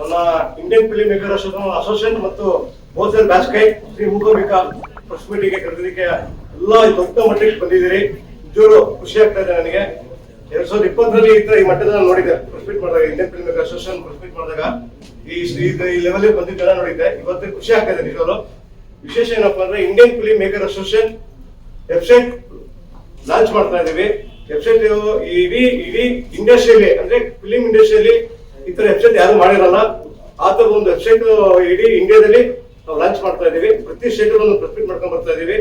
ನನ್ನ Indian film maker association ಮತ್ತು wholesale biscuit Shri Mookambika press meeting ಕರೆದಿದ್ದಕ್ಕೆ ಎಲ್ಲ ದೊಡ್ಡ ಮಟ್ಟಕ್ಕೆ ಬಂದಿದ್ದೀರಿ. ಜೋರು ಖುಷಿ ಆಗ್ತಾ ಇದೆ ನನಗೆ. ಎರಡ್ ಸಾವಿರದ ಇಪ್ಪತ್ತರಲ್ಲಿ ಈ ತರ ಈ ಮಟ್ಟದ ನೋಡಿದ್ದೆ. ಮಾಡಿದಾಗ Indian filmmaker association press meet ಮಾಡಿದಾಗ ಈ ಈ ಲೆವೆಲ್ ಬಂದಿದ್ದೆಲ್ಲ ನೋಡಿದ್ದೆ. ಇವತ್ತು ಖುಷಿ ಆಗ್ತಾ ಇದೆ ನಿಜವಾಗ್ಲು. ವಿಶೇಷ ಏನಪ್ಪಾ ಅಂದ್ರೆ Indian filmmaker association website launch ಮಾಡ್ತಾ ಇದೀವಿ. ವೆಬ್ಸೈಟ್ ಇಡೀ ಇಡೀ ಇಂಡಸ್ಟ್ರಿಯಲ್ಲಿ ಅಂದ್ರೆ ಫಿಲಿಂ ಇಂಡಸ್ಟ್ರಿಯಲ್ಲಿ ಈ ತರ ವೆಬ್ಸೈಟ್ ಯಾರು ಮಾಡಿರಲ್ಲ ಆ ಒಂದು ವೆಬ್ಸೈಟ್ ಇಡೀ ಇಂಡಿಯಾದಲ್ಲಿ ನಾವು ಲಾಂಚ್ ಮಾಡ್ತಾ ಇದೀವಿ ಪ್ರತಿ ಸ್ಟೇಟ್ ಒಂದು ಪ್ರೆಸ್ಪೀಟ್ ಮಾಡ್ಕೊಂಡು ಬರ್ತಾ ಇದೀವಿ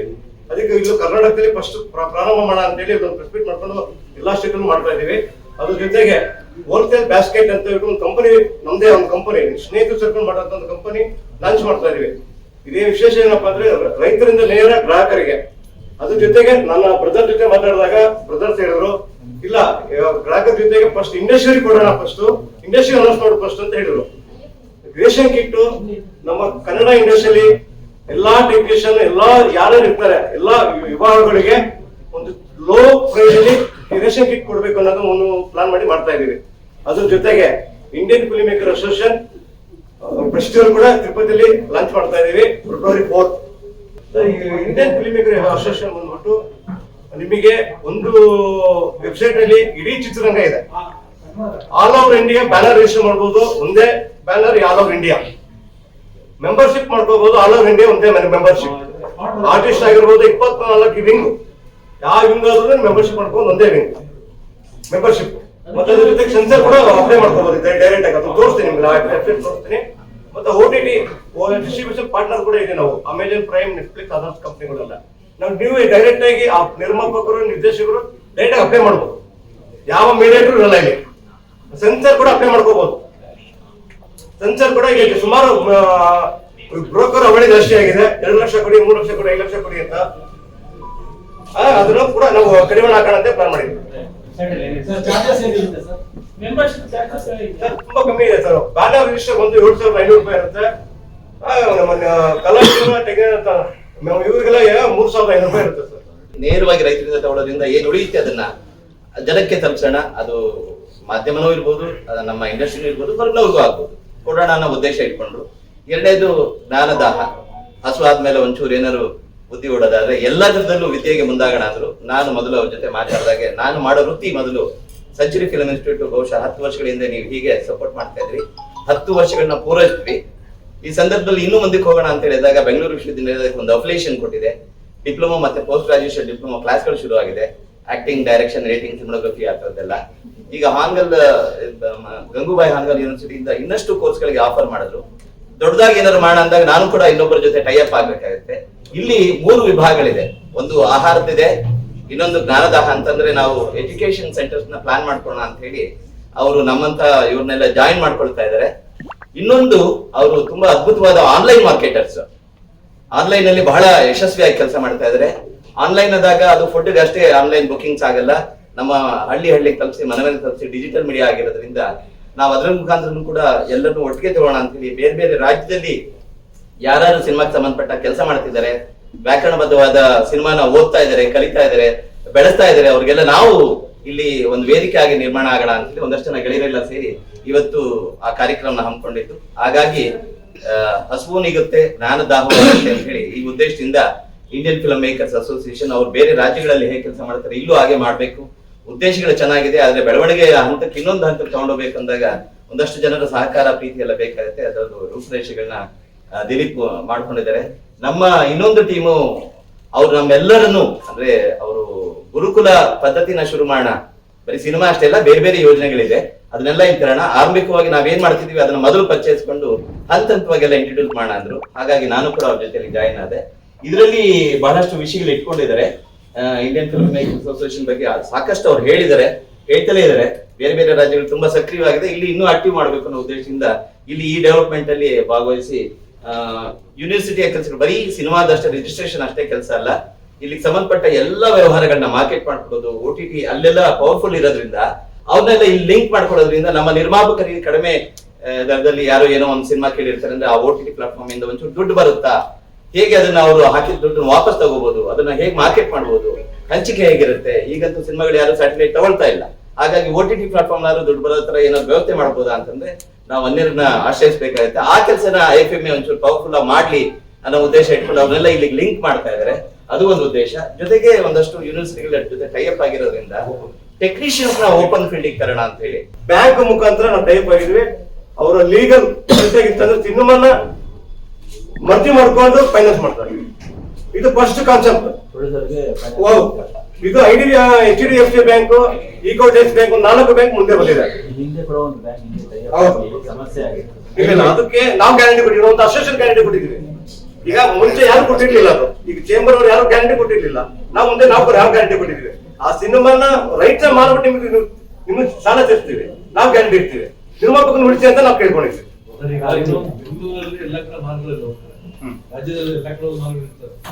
ಅದಕ್ಕೆ ಇಲ್ಲಿ ಕರ್ನಾಟಕದಲ್ಲಿ ಫಸ್ಟ್ ಪ್ರಾರಂಭ ಮಾಡೋಣ ಅಂತೇಳಿ ಒಂದು ಪ್ರೆಸ್ಪೀಟ್ ಮಾಡ್ಕೊಂಡು ಎಲ್ಲಾ ಸ್ಟೇಟ್ ಮಾಡ್ತಾ ಇದೀವಿ ಅದ್ರ ಜೊತೆಗೆ ಹೋಲ್ಸೇಲ್ ಬ್ಯಾಸ್ಕೆಟ್ ಅಂತ ಹೇಳಿ ಒಂದು ಕಂಪನಿ ನಮ್ದೇ ಒಂದು ಕಂಪನಿ ಸ್ನೇಹಿತರು ಸರ್ಕೊಂಡು ಮಾಡೋಂಥ ಒಂದು ಕಂಪನಿ ಲಾಂಚ್ ಮಾಡ್ತಾ ಇದೀವಿ ಇದೇ ವಿಶೇಷ ಏನಪ್ಪಾ ಅಂದ್ರೆ ರೈತರಿಂದ ನೇರ ಗ್ರಾಹಕರಿಗೆ. ಅದ್ರ ಜೊತೆಗೆ ನನ್ನ ಬ್ರದರ್ ಜೊತೆ ಮಾತಾಡಿದಾಗ ಬ್ರದರ್ಸ್ ಹೇಳಿದ್ರು, ಇಲ್ಲ ಗ್ರಾಹಕರ ಜೊತೆಗೆ ಫಸ್ಟ್ ಇಂಡಸ್ಟ್ರಿ ಕೊಡೋಣ ಫಸ್ಟ್ ಇಂಡಸ್ಟ್ರಿ ಅನೌನ್ಸ್ ಮಾಡೋದು ಫಸ್ಟ್ ಅಂತ ಹೇಳಿದ್ರು. ಗ್ರೇಷನ್ ಕಿಟ್ ನಮ್ಮ ಕನ್ನಡ ಇಂಡಸ್ಟ್ರಿಯಲ್ಲಿ ಎಲ್ಲಾ ಟೆಕ್ನಿಷಿಯನ್ ಎಲ್ಲಾ ಯಾರ್ಯಾರು ಇರ್ತಾರೆ, ಎಲ್ಲಾ ವಿಭಾಗಗಳಿಗೆ ಒಂದು ಲೋ ಪ್ರೈಸ್ ಅಲ್ಲಿ ರೇಷನ್ ಕಿಟ್ ಕೊಡ್ಬೇಕು ಅನ್ನೋದು ಒಂದು ಪ್ಲಾನ್ ಮಾಡಿ ಮಾಡ್ತಾ ಇದೀವಿ ಅದ್ರ ಜೊತೆಗೆ Indian film maker association festival ಕೂಡ ತಿರುಪತಿಯಲ್ಲಿ ಲಾಂಚ್ ಮಾಡ್ತಾ ಇದೀವಿ February fourth Indian filmmaker association ಬಂದ್ಬಿಟ್ಟು ನಿಮಗೆ ಒಂದು ವೆಬ್ಸೈಟ್ ಅಲ್ಲಿ ಇಡೀ ಚಿತ್ರರಂಗ ಇದೆ. All over India banner register ಮಾಡಬಹುದು ಒಂದೇ banner all over India membership ಮಾಡ್ಕೋಬಹುದು ಆಲ್ ಓವರ್ ಇಂಡಿಯಾ ಒಂದೇ ಮೆಂಬರ್ಶಿಪ್ ಆರ್ಟಿಸ್ಟ್ ಆಗಿರ್ಬೋದು, ಇಪ್ಪತ್ನಾಲ್ಕು ವಿಂಗ್ ಯಾವ ವಿಂಗ್ ಆದ್ರೂ ಮೆಂಬರ್ಶಿಪ್ ಮಾಡ್ಕೊಂಡು ಒಂದೇ ವಿಂಗ್ ಮೆಂಬರ್ಶಿಪ್ ಮತ್ತೆ ಅದ್ರ ಜೊತೆ ಸೆನ್ಸರ್ ಕೂಡ ಅಪ್ಲೈ ಮಾಡ್ಕೋಬಹುದು ಡೈರೆಕ್ಟ್ ಆಗಿ. ಅದು ತೋರಿಸ್ತೀನಿ ನಿಮ್ಗೆ. ತೋರಿಸ್ತೀನಿ. ಮತ್ತೆ O T T distribution partner ಕೂಡ ಇದೆ ನಾವು. ಅಮೆಜಾನ್ ಪ್ರೈಮ್ ನೆಟ್ಫ್ಲಿಕ್ಸ್ ಅದರ್ಸ್ ಕಂಪ್ನಿಗಳೆಲ್ಲ ನಾವು ನೀವು ಡೈರೆಕ್ಟ್ ಆಗಿ ಆ ನಿರ್ಮಾಪಕರು, ನಿರ್ದೇಶಕರು ಡೈರೆಕ್ಟ್ ಅಪ್ಲೈ ಮಾಡ್ಬೋದು. ಯಾವ ಮೀಡಿಯೇಟರ್ ಇರಲ್ಲ ಇಲ್ಲಿ. ಸೆನ್ಸರ್ ಕೂಡ ಅಪ್ಲೈ ಮಾಡ್ಕೋಬಹುದು ಸೆನ್ಸರ್ ಕೂಡ ಈಗ ಸುಮಾರು ಬ್ರೋಕರ್ ಅವಳಿ ಜಾಸ್ತಿ ಆಗಿದೆ. ಎರಡು ಲಕ್ಷ ಕೊಡಿ ಮೂರು ಲಕ್ಷ ಕೊಡಿ ಐದು ಲಕ್ಷ ಕೊಡಿ ಅಂತ. ಅದನ್ನು ಕೂಡ ನಾವು ಕಡಿಮೆ ಹಾಕೋಣಂತೆ ಅಂತ ಪ್ಲಾನ್ ಮಾಡಿದ್ವಿ. ಸರ್ ಚಾರ್ಜಸ್ ಏನಿರುತ್ತೆ ಸರ್ ಮೆಂಬರ್ಶಿಪ್ ಚಾರ್ಜಸ್ ಸರ್, ತುಂಬಾ ಕಮ್ಮಿ ಇದೆ ಸರ್. ಬ್ಯಾನರ್ ರಿಜಿಸ್ಟರ್ ಒಂದು ಏಳು ಸಾವಿರದ ಐನೂರು ರೂಪಾಯಿ ಇರುತ್ತೆ. ಕಲರ್ ಟೆಕ್ನಿಕ್ ಇವ್ರಿಗೆಲ್ಲ ಮೂರು ಸಾವಿರದ ಐನೂರು ರೂಪಾಯಿ ಇರುತ್ತೆ ಸರ್. ನೇರವಾಗಿ ರೈತರಿಂದ ತಗೊಳ್ಳೋದ್ರಿಂದ ಏನು ಉಳಿಯುತ್ತೆ ಅದನ್ನ? ಜನಕ್ಕೆ ತಲುಪಿಸೋಣ. ಅದು ಮಾಧ್ಯಮನೂ ಇರ್ಬೋದು ನಮ್ಮ ಇಂಡಸ್ಟ್ರಿ ಇರ್ಬೋದು ಹೊರಗಿನವ್ರಿಗೂ ಆಗ್ಬೋದು. ಕೊಡೋಣ ಅನ್ನೋ ಉದ್ದೇಶ ಇಟ್ಕೊಂಡ್ರು ಎರಡನೇದು ಜ್ಞಾನದಾಹ. ಹಸು ಆದ್ಮೇಲೆ ಒಂಚೂರು ಏನಾದ್ರು ಬುದ್ಧಿ ಓಡೋದಾದ್ರೆ ಎಲ್ಲದರಲ್ಲೂ ವಿದ್ಯೆಗೆ ಮುಂದಾಗೋಣ ಅಂದ್ರು. ನಾನು ಮೊದಲು ಅವ್ರ ಜೊತೆ ಮಾತಾಡಿದಾಗೆ ನಾನು ಮಾಡೋ ವೃತ್ತಿ ಮೊದಲು ಸೆಂಚುರಿ ಫಿಲ್ಮ್ ಇನ್ಸ್ಟಿಟ್ಯೂಟ್ ಬಹುಶಃ ಹತ್ತು ವರ್ಷಗಳಿಂದ ನೀವು ಹೀಗೆ ಸಪೋರ್ಟ್ ಮಾಡ್ತಾ ಇದ್ರಿ. ಹತ್ತು ವರ್ಷಗಳನ್ನ ಪೂರೈಸಿದ್ವಿ ಈ ಸಂದರ್ಭದಲ್ಲಿ ಇನ್ನೂ ಮುಂದಕ್ಕೆ ಹೋಗೋಣ ಅಂತ ಹೇಳಿದಾಗ ಬೆಂಗಳೂರು ವಿಶ್ವವಿದ್ಯಾನಿಲಯಕ್ಕೆ ಒಂದು ಅಫಿಲಿಯೇಷನ್ ಕೊಟ್ಟಿದೆ. ಡಿಪ್ಲೊಮಾ ಮತ್ತೆ ಪೋಸ್ಟ್ ಗ್ರಾಜುಯೇಷನ್ ಡಿಪ್ಲೊಮಾ ಕ್ಲಾಸ್ಗಳು ಶುರು ಆಗಿದೆ ಆಕ್ಟಿಂಗ್ ಡೈರೆಕ್ಷನ್ ರೇಟಿಂಗ್ ಸಿನಿಮಾಗ್ರಫಿ ಆ ಥರದ್ದೆಲ್ಲ. ಈಗ ಹಾಂಗಲ್ ಗಂಗೂಬಾಯಿ ಹಾಂಗಲ್ ಯೂನಿವರ್ಸಿಟಿಯಿಂದ ಇನ್ನಷ್ಟು ಕೋರ್ಸ್ಗಳಿಗೆ ಆಫರ್ ಮಾಡಿದ್ರು. ದೊಡ್ಡದಾಗಿ ಏನಾದ್ರು ಮಾಡೋಣ ಅಂದಾಗ ನಾನು ಕೂಡ ಇನ್ನೊಬ್ಬರ ಜೊತೆ ಟೈಅಪ್ ಆಗ್ಬೇಕಾಗುತ್ತೆ. ಇಲ್ಲಿ ಮೂರು ವಿಭಾಗಗಳಿದೆ. ಒಂದು ಆಹಾರದಿದೆ ಇನ್ನೊಂದು ಜ್ಞಾನದಾಹ ಅಂತಂದ್ರೆ ನಾವು ಎಜುಕೇಶನ್ ಸೆಂಟರ್ಸ್ನ ಪ್ಲಾನ್ ಮಾಡ್ಕೊಳ್ಳೋಣ ಅಂತ ಹೇಳಿ ಅವರು ನಮ್ಮಂತ ಇವ್ರನ್ನೆಲ್ಲ ಜಾಯಿನ್ ಮಾಡ್ಕೊಳ್ತಾ ಇದ್ದಾರೆ. ಇನ್ನೊಂದು ಅವರು ತುಂಬಾ ಅದ್ಭುತವಾದ ಆನ್ಲೈನ್ ಮಾರ್ಕೆಟರ್ಸ್ ಆನ್ಲೈನ್ ಅಲ್ಲಿ ಬಹಳ ಯಶಸ್ವಿಯಾಗಿ ಕೆಲಸ ಮಾಡ್ತಾ ಇದ್ದಾರೆ. ಆನ್ಲೈನ್ ಆದಾಗ ಅದು ಫುಡ್ ಅಷ್ಟೇ ಆನ್ಲೈನ್ ಬುಕಿಂಗ್ಸ್ ಆಗಲ್ಲ. ನಮ್ಮ ಹಳ್ಳಿ ಹಳ್ಳಿ ತಲುಪಿಸಿ ಮನೆ ಮನೆ ತಲುಪಿಸಿ ಡಿಜಿಟಲ್ ಮೀಡಿಯಾ ಆಗಿರೋದ್ರಿಂದ ನಾವು ಅದರ ಮುಖಾಂತರ ಕೂಡ ಎಲ್ಲರನ್ನೂ ಒಟ್ಟಿಗೆ ತಗೋಣ ಅಂತ ಹೇಳಿ ಬೇರೆ ಬೇರೆ ರಾಜ್ಯದಲ್ಲಿ ಯಾರು ಸಿನಿಮಾಕ್ಕೆ ಸಂಬಂಧಪಟ್ಟ ಕೆಲಸ ಮಾಡ್ತಿದ್ದಾರೆ, ವ್ಯಾಕರಣಬದ್ಧವಾದ ಸಿನಿಮಾನ ಓದ್ತಾ ಇದ್ದಾರೆ, ಕಲಿತಾ ಇದ್ದಾರೆ, ಬೆಳೆಸ್ತಾ ಇದ್ದಾರೆ, ಅವ್ರಿಗೆಲ್ಲ ನಾವು ಇಲ್ಲಿ ಒಂದು ವೇದಿಕೆ ಆಗಿ ನಿರ್ಮಾಣ ಆಗೋಣ ಅಂತ ಹೇಳಿ ಒಂದಷ್ಟು ಜನ ಗೆಳೆಯರೆಲ್ಲ ಸೇರಿ ಇವತ್ತು ಆ ಕಾರ್ಯಕ್ರಮನ ಹಮ್ಮಿಕೊಂಡಿದ್ದು. ಹಾಗಾಗಿ ಹಸುವು ನೀಗುತ್ತೆ, ಜ್ಞಾನ ಅಂತ ಹೇಳಿ ಈ ಉದ್ದೇಶದಿಂದ ಇಂಡಿಯನ್ ಫಿಲ್ಮ್ ಮೇಕರ್ಸ್ ಅಸೋಸಿಯೇಷನ್ ಅವ್ರು ಬೇರೆ ರಾಜ್ಯಗಳಲ್ಲಿ ಹೇಗೆ ಕೆಲಸ ಮಾಡ್ತಾರೆ, ಇಲ್ಲೂ ಹಾಗೆ ಮಾಡಬೇಕು. ಉದ್ದೇಶಗಳು ಚೆನ್ನಾಗಿದೆ, ಆದ್ರೆ ಬೆಳವಣಿಗೆ ಹಂತಕ್ಕೆ ಇನ್ನೊಂದು ಹಂತಕ್ಕೆ ತಗೊಂಡೋಗ್ಬೇಕಂದಾಗ ಒಂದಷ್ಟು ಜನರ ಸಹಕಾರ ಪ್ರೀತಿ ಎಲ್ಲ ಬೇಕಾಗುತ್ತೆ. ಅದರದ್ದು ರೂಪುರೇಷೆಗಳನ್ನ ದಿಲೀಪ್ ಮಾಡ್ಕೊಂಡಿದ್ದಾರೆ. ನಮ್ಮ ಇನ್ನೊಂದು ಟೀಮು, ಅವ್ರು ನಮ್ಮೆಲ್ಲರನ್ನು, ಅಂದ್ರೆ ಅವರು ಗುರುಕುಲ ಪದ್ಧತಿನ ಶುರು ಮಾಡೋಣ. ಬರೀ ಸಿನಿಮಾ ಅಷ್ಟೇ ಅಲ್ಲ, ಬೇರೆ ಬೇರೆ ಯೋಜನೆಗಳಿದೆ. ಅದನ್ನೆಲ್ಲ ಇರ್ತರೋಣ ಆರಂಭಿಕವಾಗಿ ನಾವೇನ್ ಮಾಡ್ತಿದೀವಿ ಅದನ್ನ ಮೊದಲು ಪರಿಚಯಿಸ್ಕೊಂಡು ಹಂತ ಹಂತವಾಗಿ ಎಲ್ಲ ಇಂಟ್ರೊಡ್ಯೂಸ್ ಮಾಡೋಣ ಅಂದ್ರು. ಹಾಗಾಗಿ ನಾನು ಕೂಡ ಅವ್ರ ಜೊತೆಯಲ್ಲಿ ಜಾಯಿನ್ ಆದೆ. ಇದರಲ್ಲಿ ಬಹಳಷ್ಟು ವಿಷಯಗಳು ಇಟ್ಕೊಂಡಿದ್ದಾರೆ. ಇಂಡಿಯನ್ ಫಿಲ್ಮ್ ಮೇಕಿಂಗ್ ಅಸೋಸಿಯೇಷನ್ ಬಗ್ಗೆ ಸಾಕಷ್ಟು ಅವ್ರು ಹೇಳಿದ್ದಾರೆ, ಹೇಳ್ತಲೇ ಇದ್ದಾರೆ. ಬೇರೆ ಬೇರೆ ರಾಜ್ಯಗಳು ತುಂಬಾ ಸಕ್ರಿಯವಾಗಿದೆ. ಇಲ್ಲಿ ಇನ್ನೂ ಆಕ್ಟಿವ್ ಮಾಡಬೇಕು ಅನ್ನೋ ಉದ್ದೇಶದಿಂದ ಇಲ್ಲಿ ಈ ಡೆವಲಪ್ಮೆಂಟ್ ಅಲ್ಲಿ ಭಾಗವಹಿಸಿ ಯೂನಿವರ್ಸಿಟಿಯ ಕೆಲಸಗಳು, ಬರೀ ಸಿನಿಮಾದಷ್ಟೇ ರಿಜಿಸ್ಟ್ರೇಷನ್ ಅಷ್ಟೇ ಕೆಲಸ ಅಲ್ಲ. ಇಲ್ಲಿ ಸಂಬಂಧಪಟ್ಟ ಎಲ್ಲ ವ್ಯವಹಾರಗಳನ್ನ ಮಾರ್ಕೆಟ್ ಮಾಡ್ಕೊಡೋದು ಓ ಟಿ ಟಿ ಅಲ್ಲೆಲ್ಲ ಪವರ್ಫುಲ್ ಇರೋದ್ರಿಂದ ಅವನ್ನೆಲ್ಲ ಇಲ್ಲಿ ಲಿಂಕ್ ಮಾಡ್ಕೊಳ್ಳೋದ್ರಿಂದ ನಮ್ಮ ನಿರ್ಮಾಪಕರಿಗೆ ಕಡಿಮೆ ದರದಲ್ಲಿ ಯಾರು ಏನೋ ಒಂದು ಸಿನಿಮಾ ಕೇಳಿರ್ತಾರೆ ಅಂದ್ರೆ ಆ ಓ ಟಿ ಟಿ ಪ್ಲಾಟ್ಫಾರ್ಮ್ ಇಂದ ಒಂಚೂರು ದುಡ್ಡು ಬರುತ್ತಾ? ಹೇಗೆ ಅದನ್ನ ಅವರು ಹಾಕಿದ ದುಡ್ಡು ವಾಪಸ್ ತಗೋಬಹುದು ಅದನ್ನ ಹೇಗೆ ಮಾರ್ಕೆಟ್ ಮಾಡಬಹುದು ಹಂಚಿಕೆ ಹೇಗಿರುತ್ತೆ? ಈಗಂತೂ ಸಿನಿಮಾಗಳು ಯಾರು ಸ್ಯಾಟಲೈಟ್ ತಗೊಳ್ತಾ ಇಲ್ಲ. ಹಾಗಾಗಿ ಓ ಟಿ ಟಿ ಪ್ಲಾಟ್ಫಾರ್ಮ್ ದುಡ್ಡು ಬರೋ ತರ ಏನಾದ್ರು ವ್ಯವಸ್ಥೆ ಮಾಡಬಹುದಾ ಅಂತಂದ್ರೆ ನಾವು ಅನ್ನಿರನ್ನ ಆಶ್ರಯಿಸಬೇಕಾಗುತ್ತೆ. ಆ ಕೆಲಸನ ಎಫ್ ಎಂ ಎ ಒಂಚೂರು ಪವರ್ಫುಲ್ ಆಗಿ ಮಾಡ್ಲಿ ಅನ್ನೋ ಉದ್ದೇಶ ಇಟ್ಕೊಂಡು ಅವ್ರನ್ನೆಲ್ಲ ಇಲ್ಲಿಗೆ ಲಿಂಕ್ ಮಾಡ್ತಾ ಇದ್ದಾರೆ ಅದು ಒಂದು ಉದ್ದೇಶ. ಜೊತೆಗೆ ಒಂದಷ್ಟು ಯೂನಿವರ್ಸಿಟಿಗಳ ಜೊತೆ ಟೈಅಪ್ ಆಗಿರೋದ್ರಿಂದ ಟೆಕ್ನಿಷಿಯನ್ಸ್ನ ಓಪನ್ ಫೀಲ್ಡ್ ತರೋಣ ಅಂತ ಹೇಳಿ. ಬ್ಯಾಂಕ್ ಮುಖಾಂತರ ನಾವು ಟೈಪ್ ಆಗಿದ್ವಿ. ಅವರ ಲೀಗಲ್ ಇತ್ತಂದ್ರೆ ಸಿನಿಮಾನ ಮರ್ಜಿ ಮಾಡ್ಕೊಂಡು ಫೈನಾನ್ಸ್ ಮಾಡ್ತಾರೆ. ಇದು ಫಸ್ಟ್ ಕಾನ್ಸೆಪ್ಟ್ ಇದು I D H D F C bank days bank ನಾಲ್ಕು ಬ್ಯಾಂಕ್ ಮುಂದೆ ಬಂದಿದೆ. ಅದಕ್ಕೆ ನಾವು ಗ್ಯಾರಂಟಿ ಕೊಟ್ಟಿರೋ ಒಂದು ಅಸೋಸಿಯೇಷನ್ ಗ್ಯಾರಂಟಿ ಕೊಟ್ಟಿದ್ದೀವಿ. ಈಗ ಮುಂಚೆ ಯಾರು ಕೊಟ್ಟಿರ್ಲಿಲ್ಲ ಅದು. ಈಗ ಚೇಂಬರ್ ಅವರು ಯಾರು ಗ್ಯಾರಂಟಿ ಕೊಟ್ಟಿರ್ಲಿಲ್ಲ. ನಾವು ಮುಂದೆ ನಾವು ಯಾವ ಗ್ಯಾರಂಟಿ ಕೊಟ್ಟಿದ್ದೀವಿ. ಆ ಸಿನಿಮಾನ ರೈಟ್ ಮಾಡ್ಬಿಟ್ಟು ನಿಮಗೆ ನಿಮ್ಗೆ ಸಾಲ ತೀರ್ತೀವಿ ನಾವು ಗ್ಯಾರಂಟಿ ಇರ್ತೀವಿ ಸಿನಿಮಾ ಬಗ್ಗೆ ಉಳಿಸಿ ಅಂತ ನಾವು ಕೇಳ್ಕೊಂಡಿದ್ವಿ ರಾಜ್ಯದಲ್ಲಿ ಎಲ್ಲ ಕಡೆ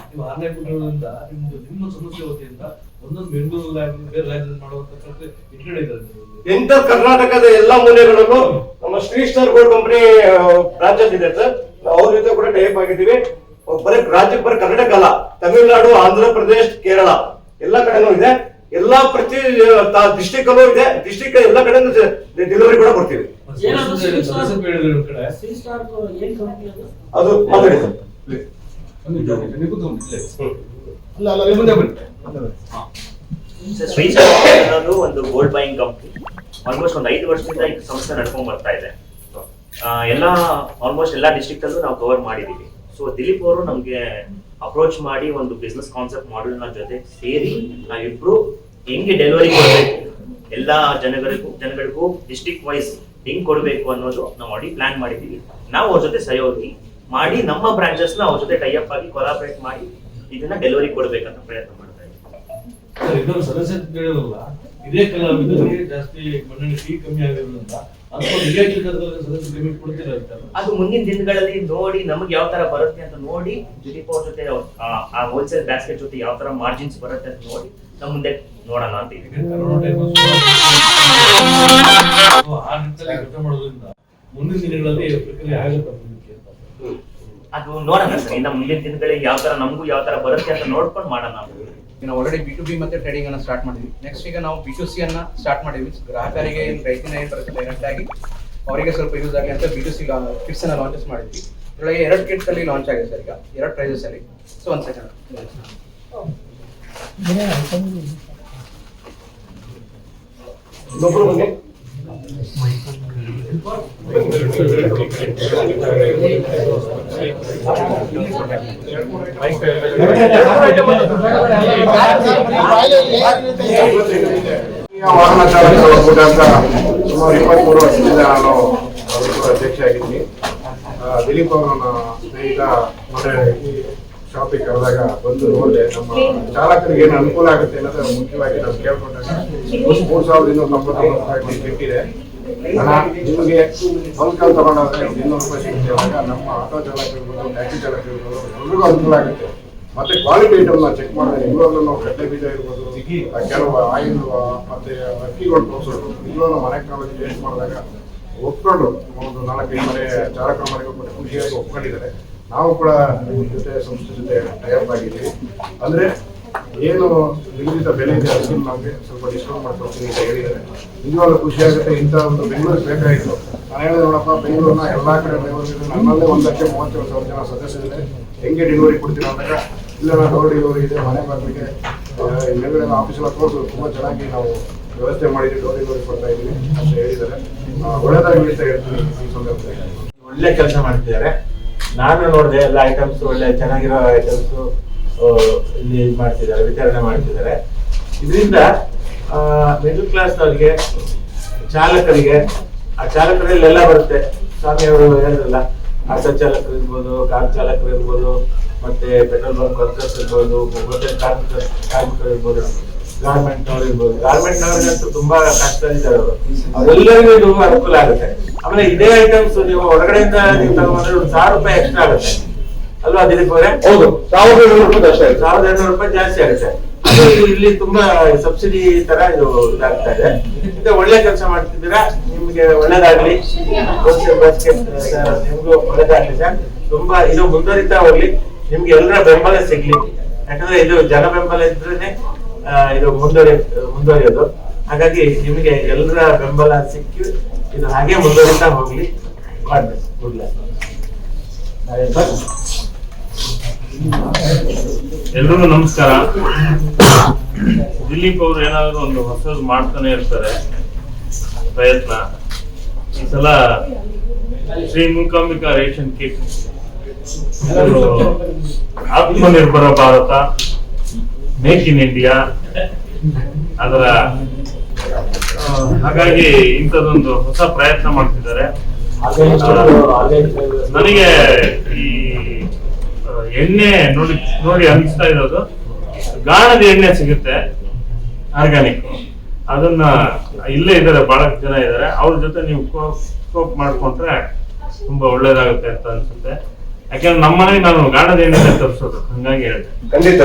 ನೀವು ಆನ್ಲೈನ್ ಕೊಟ್ಟಿರೋದ್ರಿಂದ ನಿಮ್ದು ನಿಮ್ಮ ಸಂಸ್ಥೆ ವತಿಯಿಂದ ಒಂದೊಂದು ಬೆಂಗಳೂರಲ್ಲಿ ಆಗ್ಲಿ, ಬೇರೆ ರಾಜ್ಯದಲ್ಲಿ ಮಾಡುವಂತ ಪ್ರಕ್ರಿಯೆ ಇಟ್ಕೊಂಡಿದ್ದಾರೆ. ಎಂತ ಕರ್ನಾಟಕದ ಎಲ್ಲಾ ಮೂಲೆಗಳಲ್ಲೂ ನಮ್ಮ ಶ್ರೀ ಸ್ಟಾರ್ ಗೋಲ್ಡ್ ಕಂಪನಿ ಇದೆ ಸರ್ ಅವ್ರ ಜೊತೆ ಕೂಡ ಟೈಪ್ ಆಗಿದ್ದೀವಿ. ಬರೀ ರಾಜ್ಯಕ್ಕೆ ಬರೀ ಕರ್ನಾಟಕ ಅಲ್ಲ ತಮಿಳುನಾಡು ಆಂಧ್ರ ಪ್ರದೇಶ್ ಕೇರಳ ಎಲ್ಲಾ ಕಡೆನೂ ಇದೆ. ಎಲ್ಲಾ ಪ್ರತಿ ಡಿಸ್ಟಿಕ್ ಅಲ್ಲೂ ಇದೆ. ಡಿಸ್ಟಿಕ್ ಎಲ್ಲ ಕಡೆ ಡೆಲಿವರಿ ಕೂಡ? ಕೊಡ್ತೀವಿ ಅದು? ಅದು ಮಾತಾಡಿ ಅನ್ನೋದು ಒಂದು ಗೋಲ್ಡ್ ಬೈಯಿಂಗ್ ಕಂಪ್ನಿ ಆಲ್ಮೋಸ್ಟ್ ಒಂದು ಐದು ವರ್ಷದಿಂದ ಈ ಸಂಸ್ಥೆ ನಡ್ಕೊಂಡ್ ಬರ್ತಾ ಇದೆ. ಎಲ್ಲ ಆಲ್ಮೋಸ್ಟ್ ಎಲ್ಲ ಡಿಸ್ಟ್ರಿಕ್ಟ್ ಅಲ್ಲೂ ನಾವು ಕವರ್ ಮಾಡಿದೀವಿ. ಸೊ ದಿಲೀಪ್ ಅವರು ನಮ್ಗೆ ಅಪ್ರೋಚ್ ಮಾಡಿ ಒಂದು ಬಿಸ್ನೆಸ್ ಕಾನ್ಸೆಪ್ಟ್ ಮಾಡಲ್ನ ಜೊತೆ ಸೇರಿ ನಾವಿಬ್ರು ಹೆಂಗೆ ಡೆಲಿವರಿ ಕೊಡಬೇಕು, ಎಲ್ಲ ಜನಗಳಿಗೂ ಜನಗಳಿಗೂ ಡಿಸ್ಟಿಕ್ ವೈಸ್ ಹೆಂಗ್ ಕೊಡಬೇಕು ಅನ್ನೋದು ನಾವು ಮಾಡಿ ಪ್ಲಾನ್ ಮಾಡಿದ್ದೀವಿ. ನಾವು ಅವ್ರ ಜೊತೆ ಸಹಯೋಗಿ ಮಾಡಿ ನಮ್ಮ ಬ್ರಾಂಚಸ್ನ ಅವ್ರ ಜೊತೆ ಟೈಅಪ್ ಆಗಿ ಕೊಲಾಬ್ರೇಟ್ ಮಾಡಿ ಇದನ್ನ ಡೆಲಿವರಿ ಕೊಡ್ಬೇಕಂತ ಪ್ರಯತ್ನ ಮಾಡ್ತಾ ಇದ್ದೀವಿ. ಸದಸ್ಯ ಇದೇ ಕಲಾವಿದರಿಗೆ ಜಾಸ್ತಿ ಮನ್ನಣೆ ಕಮ್ಮಿ ಆಗಿರೋದ್ರಿಂದ ಅದು ಮುಂದಿನ ದಿನಗಳಲ್ಲಿ ನೋಡಿ ನಮ್ಗೆ ಯಾವ ತರ ಬರುತ್ತೆ ಅಂತ ನೋಡಿ ದಿಲೀಪ್ ಅವ್ರ ಜೊತೆ ಆ- ಹೋಲ್ಸೇಲ್ ಬ್ಯಾಸ್ಕೆಟ್ ಜೊತೆ ಯಾವ ತರ ಮಾರ್ಜಿನ್ಸ್ ಬರುತ್ತೆ ಅಂತ ನೋಡಿ ನಮ್ಮ ಮುಂದೆ ನೋಡೋಣ ಅಂತ ಮುಂದಿನ ದಿನಗಳಲ್ಲಿ. ಅದು ನೋಡೋಣ ಸರ್ ಇನ್ನ ಮುಂದಿನ ದಿನಗಳಿಗೆ ಯಾವ ತರ ನಮಗೂ ಯಾವ ತರ ಬರುತ್ತೆ ಅಂತ ನೋಡ್ಕೊಂಡು ಮಾಡೋಣ. ನಾವು ಆಲ್ರೆಡಿ ಬಿ ಟು ಬಿ ಮತ್ತೆ ಟ್ರೇಡಿಂಗ್ ಅನ್ನ ಸ್ಟಾರ್ಟ್ ಮಾಡಿದ್ವಿ. ನೆಕ್ಸ್ಟ್ ಈಗ ನಾವು ಬಿ ಟು ಸಿ ಅನ್ನ ಸ್ಟಾರ್ಟ್ ಮಾಡಿದ್ವಿ. ಗ್ರಾಹಕರಿಗೆ ಏನು ರೈತಿನ ಏನು ಬರುತ್ತೆ ಡೈರೆಕ್ಟ್ ಆಗಿ ಅವರಿಗೆ ಸ್ವಲ್ಪ ಯೂಸ್ ಆಗಲಿ ಅಂತ ಬಿ ಟು ಸಿ ಕಿಟ್ಸ್ ಅನ್ನ ಲಾಂಚಸ್ ಮಾಡಿದ್ವಿ. ಇದರೊಳಗೆ ಎರಡು ಕಿಟ್ಸ್ ಅಲ್ಲಿ ಲಾಂಚ್ ಆಗಿದೆ ಸರ್ ಈಗ. ಎರಡು ಪ್ರೈಸಸ್ ಅಲ್ಲಿ. ಸೊ ಒಂದ್ ಸೆಕೆಂಡ್ ಒಬ್ಬರು ಬನ್ನಿ ವಾಹನ ಚಾಲಕರ ಒಕ್ಕೂಟ ಅಂತ ಸುಮಾರು ಇಪ್ಪತ್ಮೂರು ವರ್ಷದಿಂದ ನಾನು ಅಧ್ಯಕ್ಷ ಆಗಿದ್ದೀನಿ ದಿಲೀಪ್ ಅವರು ಸ್ನೇಹಿತ ಮೊನ್ನೆ ಶಾಪಿಗೆ ಕರೆದಾಗ ಬಂದು ನೋಡಿದೆ ನಮ್ಮ ಚಾಲಕರಿಗೆ ಏನು ಅನುಕೂಲ ಆಗುತ್ತೆ ಅನ್ನೋದು ಮುಖ್ಯವಾಗಿ ನಾನು ಕೇಳ್ಕೊಂಡಾಗ ಮೂರು ಸಾವಿರದ ಇನ್ನೂರ ತೊಂಬತ್ತೊಂಬತ್ತು ರೂಪಾಯಿ ಇದೆ ಹಣ ನಿಮಗೆ ಬಲ್ಕಲ್ಲಿ ತಗೊಂಡೋದ್ರೆ ಇನ್ನೂರು ರೂಪಾಯಿ ಸಿಗುತ್ತೆ. ನಮ್ಮ ಆಟೋ ಚಾಲಕ ಇರ್ಬೋದು ಟ್ಯಾಕ್ಸಿ ಚಾಲಕ ಇರ್ಬೋದು ಎಲ್ರಿಗೂ ಅನುಕೂಲ ಆಗುತ್ತೆ. ಮತ್ತೆ ಕ್ವಾಲಿಟಿ ಐಟಮ್ ನಾವು ಚೆಕ್ ಮಾಡಿದ್ರೆ ಇವಾಗಲೂ ನಾವು ಕಡಲೆ ಬೀಜ ಇರ್ಬೋದು ಕೆಲವು ಆಯಿಲ್ ಮತ್ತೆ ಅಕ್ಕಿಗಳು ತೋರಿಸೋದು ನಿಜವಾಗ್ಲೂ ಮನೆ ಕಾಲೇಜ್ ಟೇಸ್ಟ್ ಮಾಡಿದಾಗ ಒಪ್ಕೊಂಡು ಒಂದು ನಾಲ್ಕೈದು ಮನೆ ಚಾಲಕ ಮನೆಗೆ ಮತ್ತೆ ಖುಷಿಯಾಗಿ ಒಪ್ಕೊಂಡಿದ್ದಾರೆ. ನಾವು ಕೂಡ ನಿಮ್ಮ ಜೊತೆ ಸಂಸ್ಥೆ ಜೊತೆ ಟೈಪ್ ಆಗಿದ್ದೀವಿ. ಅಂದ್ರೆ ಏನು ನಿಗದಿತ ಬೆಲೆ ಇದೆ ಅದನ್ನು ನಮಗೆ ಸ್ವಲ್ಪ ಡಿಸ್ಕೌಂಟ್ ಮಾಡ್ಕೊಡ್ತೀನಿ ಅಂತ ಹೇಳಿದ್ದಾರೆ. ನಿಜವಾಗ್ಲೂ ಖುಷಿ ಆಗುತ್ತೆ, ಇಂಥ ಒಂದು ಬೆಂಗಳೂರು ಬೇಕಾಗಿತ್ತು ನಾನು ಹೇಳಿದೆ ನೋಡಪ್ಪ ಬೆಂಗಳೂರಿನ ಎಲ್ಲ ಕಡೆ ಡ್ರೈವರ್ಗಳು ನನ್ನಲ್ಲೇ ಒಂದು ಲಕ್ಷ ಮೂವತ್ತೇಳು ಸಾವಿರ ಜನ ಸದಸ್ಯರಿದೆ ಹೆಂಗೆ ಡೆಲಿವರಿ ಕೊಡ್ತೀರಾ ಅಂದಾಗ ಇಲ್ಲ ನಾನು ಡೋರ್ ಡೆಲಿವರಿ ಇದೆ, ಮನೆ ಬಾಗಿಲಿಗೆ ಮೇಲ್ಗಡೆ ಆಫೀಸೆಲ್ಲ ತೋರಿಸು ತುಂಬ ಚೆನ್ನಾಗಿ ನಾವು ವ್ಯವಸ್ಥೆ ಮಾಡಿದ್ದೀವಿ ಡೋರ್ ಡೆಲಿವರಿ ಕೊಡ್ತಾ ಇದ್ದೀವಿ ಅಂತ ಹೇಳಿದ್ದಾರೆ. ಒಳ್ಳೆದಾಗಿ ಅಂತ ಹೇಳ್ತೀನಿ ಈ ಸಂದರ್ಭದಲ್ಲಿ. ಒಳ್ಳೆ ಕೆಲಸ ಮಾಡ್ತಿದ್ದಾರೆ. ನಾನು ನೋಡಿದೆ ಎಲ್ಲ ಐಟಮ್ಸ್ ಒಳ್ಳೆ ಚೆನ್ನಾಗಿರೋ ಐಟಮ್ಸ್ ಇಲ್ಲಿ ಮಾಡ್ತಿದ್ದಾರೆ, ವಿತರಣೆ ಮಾಡ್ತಿದ್ದಾರೆ. ಇದರಿಂದ ಮಿಡಲ್ ಕ್ಲಾಸ್ನವ್ರಿಗೆ ಚಾಲಕರಿಗೆ, ಆ ಚಾಲಕರಲ್ಲಿ ಎಲ್ಲ ಬರುತ್ತೆ. ಸ್ವಾಮಿ ಅವರು ಹೇಳಿದ್ರಲ್ಲ, ಆಟೋ ಚಾಲಕರು ಇರ್ಬೋದು ಕಾರ್ ಚಾಲಕರು ಇರ್ಬೋದು ಮತ್ತೆ ಪೆಟ್ರೋಲ್ ಬಂಕ್ ವರ್ಕರ್ಸ್ ಇರ್ಬೋದು ಮತ್ತೆ ಕಾರ್ಮಿಕರು ಕಾರ್ಮಿಕರು ಇರ್ಬೋದು ಗಾರ್ಮೆಂಟ್ ನವರು ಇರ್ಬೋದು. ಗಾರ್ಮೆಂಟ್ ನವರಿಗಂತೂ ತುಂಬಾ ಕಷ್ಟದಲ್ಲಿದ್ದಾರೆ ಅವರು. ಅವರೆಲ್ಲರಿಗೂ ಇದು ಅನುಕೂಲ ಆಗುತ್ತೆ. ಆಮೇಲೆ ಇದೇ ಐಟಮ್ಸ್ ನೀವು ಹೊರಗಡೆಯಿಂದ ನೀವು ತಗೊಂಡ್ರೆ ಒಂದು ಸಾವಿರ ರೂಪಾಯಿ ಎಕ್ಸ್ಟ್ರಾ ಆಗುತ್ತೆ. ಅಲ್ವಾ ದಿಲೀಪ್ ಅವರೇ? ಹೌದು. ಸಾವಿರದ ಏಳ್ನೂರು ರೂಪಾಯಿ ಅಷ್ಟೇ ಆಯ್ತು. ಸಾವಿರದ ಐನೂರು ರೂಪಾಯಿ ಜಾಸ್ತಿ ಆಗುತ್ತೆ. ಇಲ್ಲಿ ತುಂಬಾ ಸಬ್ಸಿಡಿ ತರ ಇದು ಇದಾಗ್ತಾ ಇದೆ. ಮತ್ತೆ ಒಳ್ಳೆ ಕೆಲಸ ಮಾಡ್ತಿದ್ದೀರಾ? ನಿಮ್ಗೆ ಒಳ್ಳೇದಾಗ್ಲಿ. ನಿಮ್ಗೂ ಒಳ್ಳೇದಾಗ್ಲಿ ಸರ್ ತುಂಬಾ ಇದು ಮುಂದುವರಿತಾ ಹೋಗ್ಲಿ. ನಿಮ್ಗೆ ಎಲ್ಲರ ಬೆಂಬಲ ಸಿಗ್ಲಿ. ಯಾಕಂದ್ರೆ ಇದು ಜನ ಬೆಂಬಲ ಇದ್ರೇನೆ ಇದು ಮುಂದುವರಿ ಮುಂದುವರಿಯೋದು. ಹಾಗಾಗಿ ನಿಮಗೆ ಎಲ್ಲರ ಬೆಂಬಲ ಸಿಕ್ಕಿ ಇದು ಹಾಗೆ ಮುಂದುವರಿತಾ ಹೋಗ್ಲಿ. ಮಾಡ್ಬೇಕು. ಗುಡ್ ಲಕ್ ಎಲ್ರಿಗೂ ನಮಸ್ಕಾರ. ದಿಲೀಪ್ ಅವ್ರು ಏನಾದ್ರು ಒಂದು ಹೊಸದು ಮಾಡ್ತಾನೆ ಇರ್ತಾರೆ. ಪ್ರಯತ್ನ. ಈ ಸಲ Shri Mookambika ration kit. Atmanirbhar Bharat make in India. ಅದರ ಹಾಗಾಗಿ ಇಂಥದೊಂದು ಹೊಸ ಪ್ರಯತ್ನ ಮಾಡ್ತಿದ್ದಾರೆ. ನನಗೆ ಈ ಎಣ್ಣೆ ನೋಡಿ ನೋಡಿ ಹಂಚ್ತಾ ಇರೋದು. ಗಾಣದ ಎಣ್ಣೆ ಸಿಗುತ್ತೆ ಆರ್ಗ್ಯಾನಿಕ್ ಅದನ್ನ ಇಲ್ಲೇ ಇದ್ದಾರೆ ಬಹಳಷ್ಟು ಜನ ಇದ್ದಾರೆ. ಅವ್ರ ಜೊತೆ ನೀವು ಕೋಪ್ ಮಾಡ್ಕೊಂಡ್ರೆ ತುಂಬಾ ಒಳ್ಳೇದಾಗುತ್ತೆ ಅಂತ ಅನ್ಸುತ್ತೆ. ಯಾಕಂದ್ರೆ ನಮ್ಮನೆಗೆ ನಾನು ಗಾಣದ ಎಣ್ಣೆ ತರಿಸೋದು ಹಂಗಾಗಿ ಹೇಳಿದೆ. ಖಂಡಿತ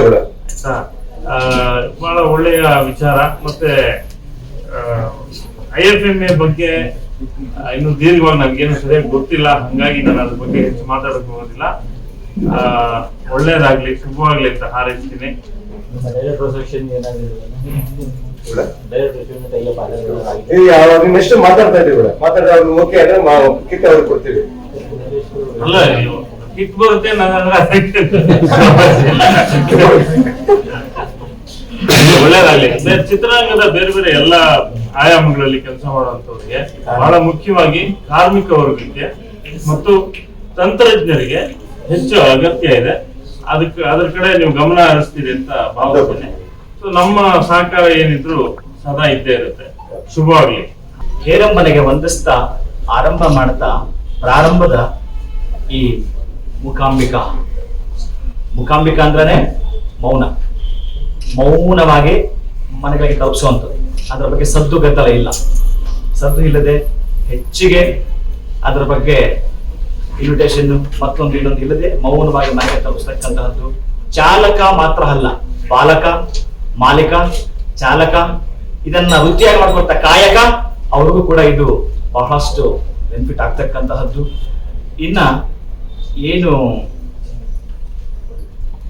ಬಹಳ ಒಳ್ಳೆಯ ವಿಚಾರ. ಮತ್ತೆ ಐ ಎಫ್ ಎಂ ಎ ಬಗ್ಗೆ ಇನ್ನು ದೀರ್ಘವಾಗಿ ಏನು ಸರಿಯಾಗಿ ಗೊತ್ತಿಲ್ಲ. ಹಂಗಾಗಿ ನಾನು ಅದ್ರ ಬಗ್ಗೆ ಹೆಚ್ಚು ಮಾತಾಡಕ್ ಹೋಗೋದಿಲ್ಲ. ಒಳ್ಳೇದಾಗ್ಲಿ ಶುಭವಾಗ್ಲಿ ಅಂತ ಹಾರೈಸ್ತೀನಿ. ನೆಕ್ಸ್ಟ್ ಮಾತಾಡ್ತಾ ಇದ್ದೀವಿ ಅವ್ರು ಓಕೆ ಅಂದ್ರೆ ಕಿಟ್ ಅವ್ರಿಗೆ ಕೊಡ್ತೀವಿ. ಅಲ್ಲ ಕಿಟ್ ಬರುತ್ತೆ ಒಳ್ಳೇದಾಗ್ಲಿ. ಅಂದ್ರೆ ಚಿತ್ರರಂಗದ ಬೇರೆ ಬೇರೆ ಎಲ್ಲಾ ಆಯಾಮಗಳಲ್ಲಿ ಕೆಲಸ ಮಾಡುವಂತವ್ರಿಗೆ ಬಹಳ ಮುಖ್ಯವಾಗಿ ಕಾರ್ಮಿಕ ವರ್ಗಕ್ಕೆ ಮತ್ತು ತಂತ್ರಜ್ಞರಿಗೆ ಹೆಚ್ಚು ಅಗತ್ಯ ಇದೆ. ಅದಕ್ಕೆ, ಅದ್ರ ಕಡೆ ನೀವು ಗಮನ ಹರಿಸ್ತೀರಿ ಅಂತ ಭಾವಿಸ್ತೇನೆ. ಸೊ ನಮ್ಮ ಸಹಕಾರ ಏನಿದ್ರು ಸದಾ ಇದ್ದೇ ಇರುತ್ತೆ. ಶುಭವಾಗ್ಲಿ ಹೇರಂಬನೆಗೆ ವಂದಿಸ್ತಾ ಆರಂಭ ಮಾಡ್ತಾ ಪ್ರಾರಂಭದ ಈ ಮುಖಾಂಬಿಕಾ. ಮುಖಾಂಬಿಕಾ ಅಂದ್ರೆ ಮೌನ. ಮೌನವಾಗಿ ಮನೆಗಳಿಗೆ ತಲುಪಿಸುವಂಥದ್ದು. ಅದರ ಬಗ್ಗೆ ಸದ್ದು ಗದ್ದಲ ಇಲ್ಲ. ಸದ್ದು ಇಲ್ಲದೆ ಹೆಚ್ಚಿಗೆ ಅದರ ಬಗ್ಗೆ ಇನ್ವಿಟೇಷನ್ ಮತ್ತೊಂದು ಇನ್ನೊಂದು ಇಲ್ಲದೆ ಮೌನವಾಗಿ ಮನೆಗೆ ತಲುಪಿಸ್ತಕ್ಕಂತಹದ್ದು. ಚಾಲಕ ಮಾತ್ರ ಅಲ್ಲ ಬಾಲಕ ಮಾಲೀಕ, ಚಾಲಕ, ಇದನ್ನ ವೃತ್ತಿಯಾಗಿ ಮಾಡ್ಕೊಂತ ಕಾಯಕ ಅವ್ರಿಗೂ ಕೂಡ ಇದು ಬಹಳಷ್ಟು ಬೆನಿಫಿಟ್ ಆಗ್ತಕ್ಕಂತಹದ್ದು. ಇನ್ನ ಏನು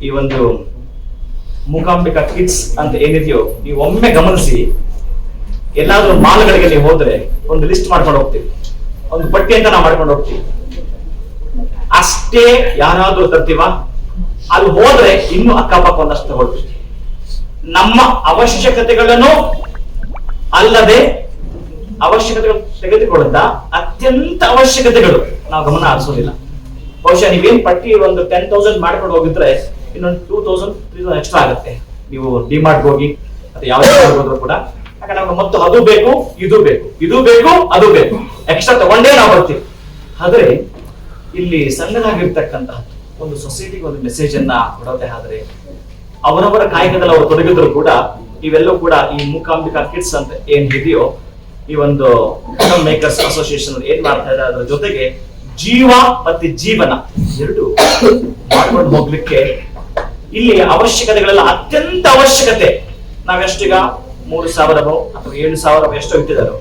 ಈ ಒಂದು ಮೂಕಾಂಬಿಕಾ ಕಿಡ್ಸ್ ಅಂತ ಏನಿದೆಯೋ, ನೀವು ಒಮ್ಮೆ ಗಮನಿಸಿ, ಎಲ್ಲಾದ್ರೂ ಮಾಲ್ಗಳಿಗೆ ನೀವು ಹೋದ್ರೆ ಒಂದು ಲಿಸ್ಟ್ ಮಾಡ್ಕೊಂಡು ಹೋಗ್ತೀವಿ. ಒಂದು ಪಟ್ಟಿ ಅಂತ ನಾವು ಮಾಡ್ಕೊಂಡು ಹೋಗ್ತೀವಿ. ಅಷ್ಟೇ ಯಾರಾದ್ರೂ ತರ್ತೀವ? ಅಲ್ಲಿ ಹೋದ್ರೆ ಇನ್ನು ಅಕ್ಕಪಕ್ಕ ಒಂದಷ್ಟು ತಗೊಳ್ತೀವಿ ನಮ್ಮ ಅವಶ್ಯಕತೆಗಳನ್ನು ಅಲ್ಲದೆ ಅವಶ್ಯಕತೆಗಳು ತೆಗೆದುಕೊಳ್ಳುತ್ತ ಅತ್ಯಂತ ಅವಶ್ಯಕತೆಗಳು ನಾವು ಗಮನ ಹರಿಸೋದಿಲ್ಲ. ಬಹುಶಃ ನೀವೇನ್ ಪಟ್ಟಿ ಒಂದು ಟೆನ್ ತೌಸಂಡ್ ಮಾಡ್ಕೊಂಡು ಹೋಗಿದ್ರೆ ಇನ್ನೊಂದು two thousand three thousand extra ಆಗುತ್ತೆ. ನೀವು ಡಿಮಾರ್ಟ್ ಹೋಗಿ ಅಥವಾ ಯಾವ ಹೋದ್ರು ಕೂಡ. ಯಾಕಂದ್ರೆ ನಮ್ಗೆ ಮತ್ತು ಅದು ಬೇಕು, ಇದು ಬೇಕು ಇದು ಬೇಕು, ಅದು ಬೇಕು. ಎಕ್ಸ್ಟ್ರಾ ತಗೊಂಡೇ ನಾವು ಬರ್ತೀವಿ. ಆದ್ರೆ ಇಲ್ಲಿ ಸಣ್ಣದಾಗಿರ್ತಕ್ಕಂತಹ ಒಂದು ಸೊಸೈಟಿಗೆ ಒಂದು ಮೆಸೇಜ್ ಅನ್ನ ಕೊಡೋದೇ ಆದ್ರೆ, ಅವರವರ ಕಾಯಕದಲ್ಲಿ ಅವರು ತೊಡಗಿದ್ರು ಕೂಡ ಇವೆಲ್ಲೂ ಕೂಡ ಈ ಮೂಕಾಂಬಿಕಾ ಕಿಡ್ಸ್ ಅಂತ ಏನ್ ಇದೆಯೋ, ಈ ಒಂದು ಮೇಕರ್ಸ್ ಅಸೋಸಿಯೇಷನ್ ಏನ್ ಮಾಡ್ತಾ ಇದ್ದಾರೆ ಅದರ ಜೊತೆಗೆ ಜೀವ ಮತ್ತೆ ಜೀವನ ಎರಡು ಮಾಡ್ಕೊಂಡು ಹೋಗ್ಲಿಕ್ಕೆ ಇಲ್ಲಿ ಅವಶ್ಯಕತೆಗಳೆಲ್ಲ ಅತ್ಯಂತ ಅವಶ್ಯಕತೆ. ನಾವೆಷ್ಟೀಗ ಮೂರು ಸಾವಿರವೋ ಅಥವಾ ಏಳು ಸಾವಿರವೋ ಎಷ್ಟೋ ಇಟ್ಟಿದ್ದಾರೋ,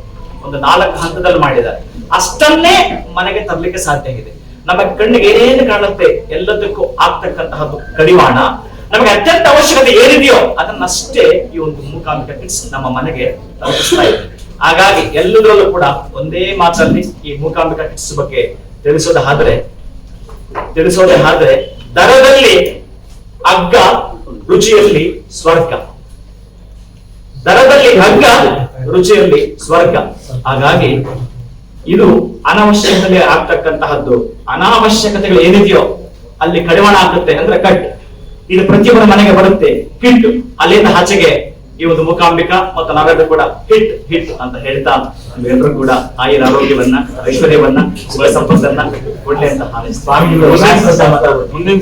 ಒಂದು ನಾಲ್ಕು ಹಂತದಲ್ಲಿ ಮಾಡಿದ್ದಾರೆ. ಅಷ್ಟನ್ನೇ ಮನೆಗೆ ತರ್ಲಿಕ್ಕೆ ಸಾಧ್ಯ ಆಗಿದೆ. ನಮ್ಮ ಕಣ್ಣಿಗೆ ಏನೇನು ಕಾಣುತ್ತೆ ಎಲ್ಲದಕ್ಕೂ ಆಗ್ತಕ್ಕಂತಹದ್ದು ಕಡಿವಾಣ. ನಮಗೆ ಅತ್ಯಂತ ಅವಶ್ಯಕತೆ ಏನಿದೆಯೋ ಅದನ್ನಷ್ಟೇ ಈ ಒಂದು ಮೂಕಾಂಬಿಕ ಕಿಟ್ಸ್ ನಮ್ಮ ಮನೆಗೆ ತಲುಪಿಸ್ತಾ ಇದೆ. ಹಾಗಾಗಿ ಎಲ್ಲದರಲ್ಲೂ ಕೂಡ ಒಂದೇ ಮಾತಲ್ಲಿ ಈ ಮೂಕಾಂಬಿಕ ಕಿಟ್ಸ್ ಬಗ್ಗೆ ತಿಳಿಸೋದಾದ್ರೆ ತಿಳಿಸೋದೇ ಆದ್ರೆ ದರದಲ್ಲಿ ಅಗ್ಗ ರುಚಿಯಲ್ಲಿ ಸ್ವರ್ಗ. ದರದಲ್ಲಿ ಹಗ್ಗ, ರುಚಿಯಲ್ಲಿ ಸ್ವರ್ಗ. ಹಾಗಾಗಿ ಇದು ಅನವಶ್ಯಕತೆ ಆಗ್ತಕ್ಕಂತಹದ್ದು ಅನಾವಶ್ಯಕತೆಗಳು ಏನಿದೆಯೋ ಅಲ್ಲಿ ಕಡಿವಾಣ ಆಗುತ್ತೆ ಅಂದ್ರೆ ಕಟ್ ಇದು ಪ್ರತಿಯೊಬ್ಬರ ಮನೆಗೆ ಬರುತ್ತೆ ಕಿಟ್ ಅಲ್ಲಿಂದ ಆಚೆಗೆ ಈ ಒಂದು ಮುಖಾಂಬಿಕಾ ಮತ್ತು ನಾವೆಲ್ಲರೂ ಕೂಡ ಹಿಟ್ ಹಿಟ್ ಅಂತ ಹೇಳ್ತಾ ಎಲ್ಲರೂ ಕೂಡ ಆಯುರ ಆರೋಗ್ಯವನ್ನ ಐಶ್ವರ್ಯವನ್ನ ಸುಖ ಸಂಪತ್ತನ್ನ ಕೊಡ್ಲಿ ಅಂತ ಸ್ವಾಮಿ ಮುಂದಿನ